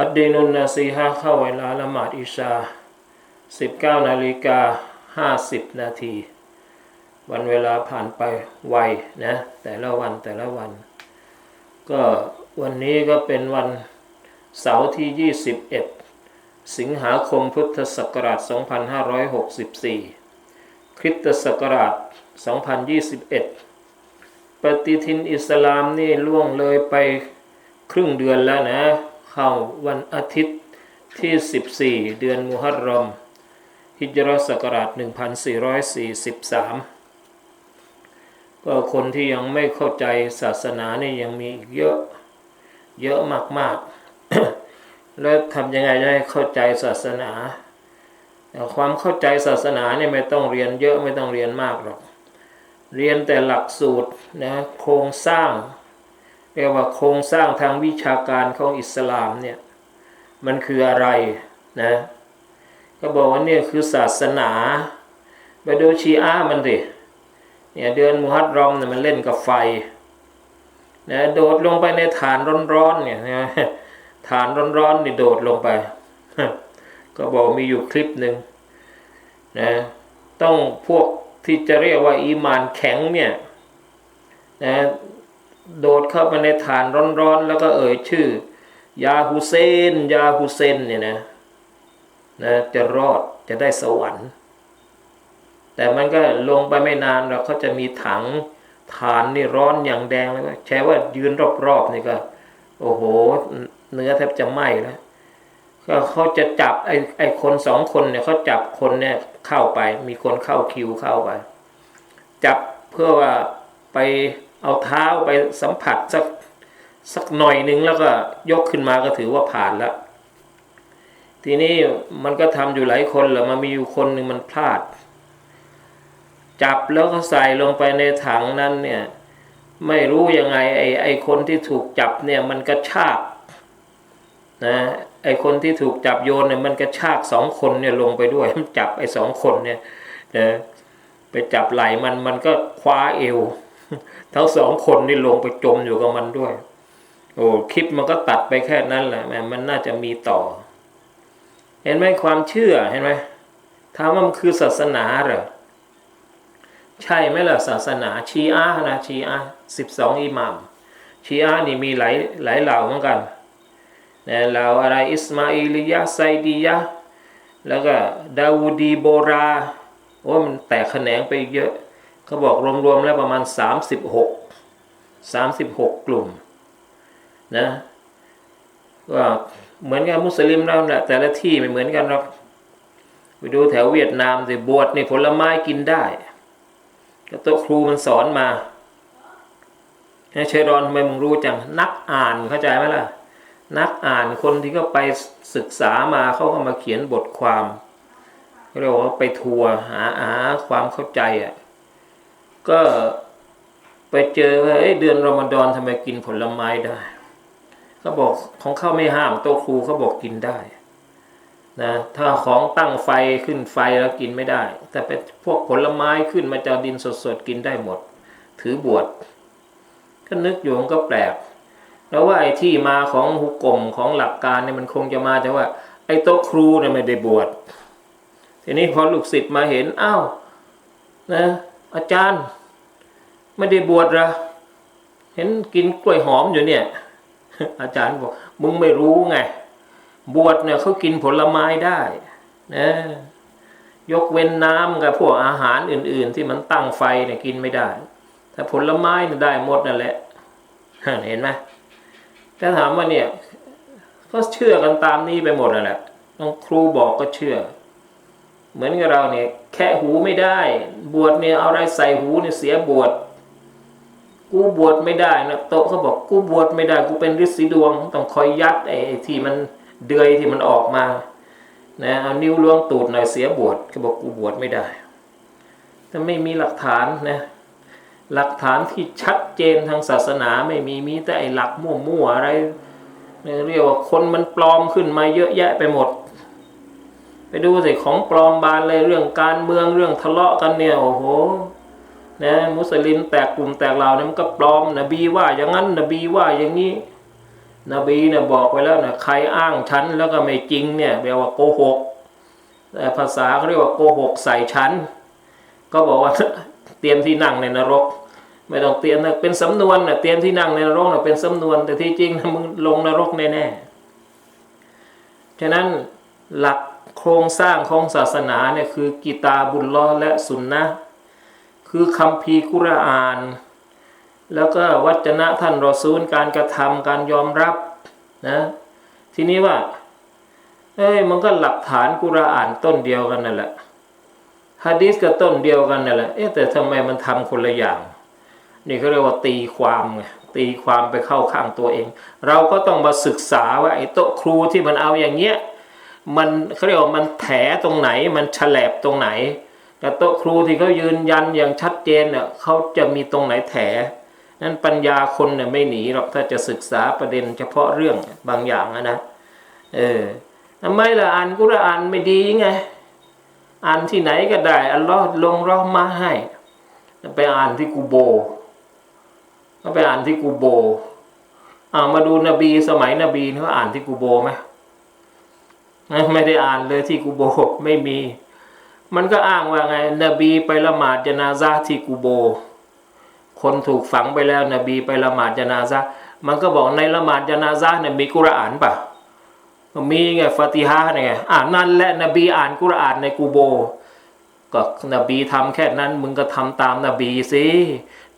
อัดดีนุนนาซีฮะเข้าเวลาละหมาดอิชา 19นาฬิกา50 นาที วันเวลาผ่านไปไวนะ แต่ละวันแต่ละวัน ก็วันนี้ก็เป็นวันเสาร์ที่ 21 สิงหาคมพุทธศักราช 2564 คริสตศักราช 2021 ปฏิทินอิสลามนี่ล่วงเลยไปครึ่งเดือนแล้วนะ เข้าวันอาทิตย์ที่ 14 เดือนมุฮัรรอม ฮิจรัสศักราช 1443 ก็คนที่ยังไม่เข้าใจศาสนานี่ยังมีอีกเยอะ เยอะมากๆ แล้วทำยังไงจะให้เข้าใจศาสนาแต่ความเข้าใจศาสนาเนี่ยไม่ต้องเรียนเยอะไม่ต้องเรียนมากหรอก เรียนแต่หลักสูตรนะโครงสร้าง เรียกว่าโครงสร้างทางวิชาการของอิสลามเนี่ยมันคืออะไรนะก็บอกว่าเนี่ยคือศาสนาไปดูชีอะห์มันดิเนี่ยเดือนมุฮัรรอมเนี่ยมันเล่นกับไฟนะโดดลงไปในฐานร้อนๆเนี่ยนะฐานร้อนๆนี่โดดลงไป ก็บอกมีอยู่คลิปหนึ่งนะต้องพวกที่จะเรียกว่าอีมานแข็งเนี่ยนะ โดดเข้าไปในฐานร้อนๆ แล้วก็เอ่ยชื่อ ยาฮุเซน ยาฮุเซนเนี่ยนะนะจะรอดจะได้สวรรค์ แต่มันก็ลงไปไม่นานเราเขาจะมีถังฐานนี่ร้อนอย่างแดงแล้วก็ใช้ว่ายืนรอบๆนี่ก็ โอ้โห เนื้อแทบจะไหม้แล้วก็เขาจะจับไอ้ไอ้คนสองคนเนี่ยเขาจับคนเนี่ยเข้าไป มีคนเข้าคิวเข้าไป จับเพื่อว่าไป เอาเท้าไปสัมผัสสักสักหน่อยหนึ่งแล้วก็ยกขึ้นมาก็ถือว่าผ่านแล้ว ทีนี้มันก็ทำอยู่หลายคนแหละมันมีอยู่คนหนึ่งมันพลาด จับแล้วก็ใส่ลงไปในถังนั้นเนี่ยไม่รู้ยังไงไอ้ไอ้คนที่ถูกจับเนี่ยมันกระชากนะไอ้คนที่ถูกจับโยนเนี่ยมันกระชากสองคนเนี่ยลงไปด้วยมันจับไอ้สองคนเนี่ยนะไปจับไหล่มันมันก็คว้าเอว ทั้งสองคนนี่ลงไปจมอยู่กับมันด้วย โอ้คลิปมันก็ตัดไปแค่นั้นแหละแมมันน่าจะมีต่อ เห็นไหมความเชื่อเห็นไหมถามว่ามันคือศาสนาเหรอใช่ไหมล่ะศาสนาชีอะห์นะชีอะห์สิบสองอิหมัมชีอะห์นี่มีหลายหลายเหล่าเหมือนกันนะเหล่าอะไรอิสมาอิลียะไซดียะแล้วก็ดาวูดีโบราโอ้มันแตกแขนงไปเยอะ เขาบอกรวมๆแล้วประมาณ 36 36 กลุ่มนะว่าเหมือนกับมุสลิมเราแหละแต่ละที่ไม่เหมือนกันหรอกไปดูแถวเวียดนามสิบวชนี่ผลไม้กินได้ก็โต๊ะครูมันสอนมาเชยรอนทำไมมึงรู้จังนักอ่านเข้าใจไหมล่ะ นักอ่านคนที่ก็ไปศึกษามาเขาก็มาเขียนบทความเรียกว่าไปทัวร์หาหาความเข้าใจอะ ก็ไปเจอว่าเดือนรอมฎอนทำไมกินผลไม้ได้เขาบอกของเขาไม่ห้ามโต๊ะครูเขาบอกกินได้นะถ้าของตั้งไฟขึ้นไฟแล้วกินไม่ได้ แต่เป็นพวกผลไม้ขึ้นมาจากดินสดๆกินได้หมด ถือบวชก็นึกอยู่มันก็แปลก แล้วว่าไอ้ที่มาของหุกกลมของหลักการเนี่ยมันคงจะมาจากว่า ไอ้โต๊ะครูเนี่ยไม่ได้บวชทีนี้พอลูกศิษย์มาเห็นอ้าวนะ อาจารย์ ไม่ได้บวชเหรอเห็นกินกล้วยหอมอยู่เนี่ย อาจารย์บอกมึงไม่รู้ไง บวชเนี่ยเขากินผลไม้ได้นะยกเว้นน้ำกับพวกอาหารอื่น ๆ ที่มันตั้งไฟเนี่ยกินไม่ได้แต่ผลไม้เนี่ยได้หมดนั่นแหละเห็นไหมถ้าถามว่าเนี่ย ก็เชื่อกันตามนี้ไปหมดนั่นแหละต้องครูบอกก็เชื่อ เหมือนกับเราเนี่ยแค่หูไม่ได้ บวชเนี่ยเอาอะไรใส่หูเนี่ยเสียบวชกูบวชไม่ได้นะโตะเขาบอกกูบวชไม่ได้กูเป็นฤทธิ์สีดวง ต้องคอยยัดไอ้ที่มันเดือยที่มันออกมานะเอานิ้วล้วงตูดหน่อยเสียบวชเขาบอกกูบวชไม่ได้แต่ไม่มีหลักฐานนะหลักฐานที่ชัดเจนทางศาสนาไม่มีมีแต่ไอ้หลักมั่วๆอะไรเรียกว่าคนมันปลอมขึ้นมาเยอะแยะไปหมด ไปดูสิของปลอมบานเลยเรื่องการเมืองเรื่องทะเลาะกันเนี่ยโอ้โหนะมุสลิมแตกกลุ่มแตกเหล่านี่มันก็ปลอมนบีว่าอย่างนั้นนบีว่าอย่างนี้ นบีเนี่ยบอกไว้แล้วนะใครอ้างฉันแล้วก็ไม่จริงเนี่ยแปลว่าโกหกแต่ภาษาเขาเรียกว่าโกหกใส่ฉันก็บอกว่าเตรียมที่นั่งในนรก ไม่ต้องเตรียมนะเป็นสำนวนนะเตรียมที่นั่งในนรกนะเป็นสำนวน แต่ที่จริงนะมึงลงนรกแน่ๆฉะนั้นหลัก โครงสร้างของศาสนาเนี่ยคือกิตาบุลลอและสุนนะคือคัมภีกุรอาน แล้วก็วัจนะท่านรอซูลการกระทำการยอมรับนะทีนี้ว่าเอ้ยมันก็หลักฐานกุรอานต้นเดียวกันนั่นแหละฮะดีษก็ต้นเดียวกันนั่นแหละเอ๊ะแต่ทำไมมันทำคนละอย่าง นี่เขาเรียกว่าตีความไงตีความไปเข้าข้างตัวเอง เราก็ต้องมาศึกษาว่าไอ้โต๊ะครูที่มันเอาอย่างเงี้ย มันเขาเรียกว่ามันแถตรงไหน มันฉลบตรงไหน แต่โต๊ะครูที่เขายืนยันอย่างชัดเจนเนี่ยเขาจะมีตรงไหนแถนั้นปัญญาคนเนี่ยไม่หนีหรอกถ้าจะศึกษาประเด็นเฉพาะเรื่องบางอย่างนะเออทำไมล่ะอ่านกุรอานไม่ดีไงอ่านที่ไหนก็ได้อัลลอฮ์ลงรอมาให้ไปอ่านที่กูโบก็ไปอ่านที่กูโบเอามาดูนบีสมัยนบีเขาอ่านที่กูโบไหม ไม่ได้อ่านเลยที่กูโบไม่มี มันก็อ้างว่าไง นบีไปละหมาดจนาซาที่กูโบ คนถูกฝังไปแล้วนบีไปละหมาดจนาซามันก็บอกในละหมาดจนาซาเนี่ยมีกุรอานป่ะมีไงฟาติฮะเนี่ยไงอ่านนั่นแหละนบีอ่านกุรอานในกูโบ ก็นบีทำแค่นั้น มึงก็ทำตามนบีสิ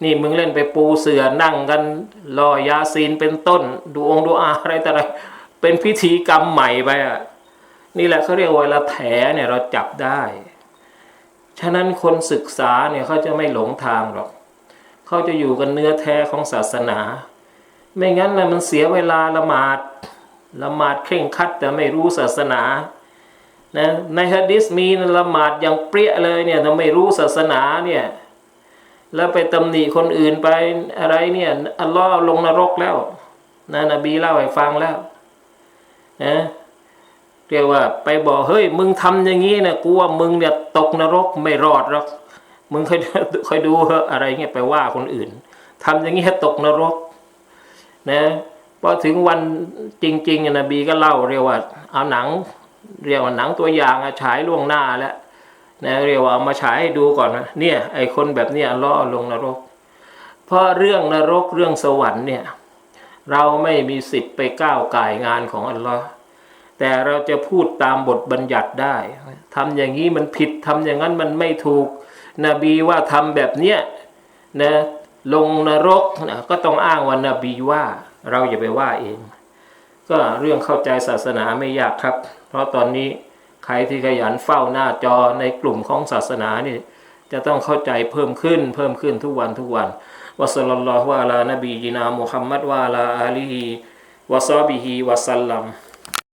นี่มึงเล่นไปปูเสือนั่งกันรอยาซีนเป็นต้น ดูองดูอาอะไรแต่อะไรเป็นพิธีกรรมใหม่ไปอะ นี่แหละเขาเรียกว่าเวลาแถเนี่ยเราจับได้ ฉะนั้นคนศึกษาเนี่ยเขาจะไม่หลงทางหรอกเขาจะอยู่กันเนื้อแท้ของศาสนา ไม่งั้นนะมันเสียเวลาละหมาดละหมาดเคร่งคัดแต่ไม่รู้ศาสนานะในฮะดิษมีนะละหมาดอย่างเปรี้ยเลยเนี่ยแต่ไม่รู้ศาสนาเนี่ยแล้วไปตำหนิคนอื่นไปอะไรเนี่ยอัลลอฮ์ลงนรกแล้วนะนบีเล่าให้ฟังแล้วนะ เรียกว่าไปบอกเฮ้ยมึงทำอย่างนี้นะกูว่ามึงเนี่ยตกนรกไม่รอดหรอกมึงค่อยค่อยดูอะไรเงี้ยไปว่าคนอื่นทำอย่างนี้ให้ตกนรก นะพอถึงวันจริงๆอะบีก็เล่าเรียกว่า เอาหนัง เรียกว่าหนังตัวอย่างอะฉายล่วงหน้าแล้วนะเรียกว่าเอามาฉายให้ดูก่อนนะเนี่ย ไอคนแบบเนี้ยล่อลงนรก เพราะเรื่องนรกเรื่องสวรรค์เนี่ย เราไม่มีสิทธิ์ไปก้าวไก่งานของอัลลอฮ์ แต่เราจะพูดตามบทบัญญัติได้ทำอย่างนี้มันผิดทำอย่างนั้นมันไม่ถูก นบีว่าทำแบบเนี้ยนะลงนรกนะก็ต้องอ้างว่านบีว่า เราอย่าไปว่าเอง ก็เรื่องเข้าใจศาสนาไม่ยากครับ เพราะตอนนี้ใครที่ขยันเฝ้าหน้าจอในกลุ่มของศาสนานี่จะต้องเข้าใจเพิ่มขึ้นเพิ่มขึ้นทุกวันทุกวันวะสัลลัลลอฮุอะลานบีจินามุฮัมมัดวะอะลาอาลีฮิวะซอบิฮิวะสัลลัม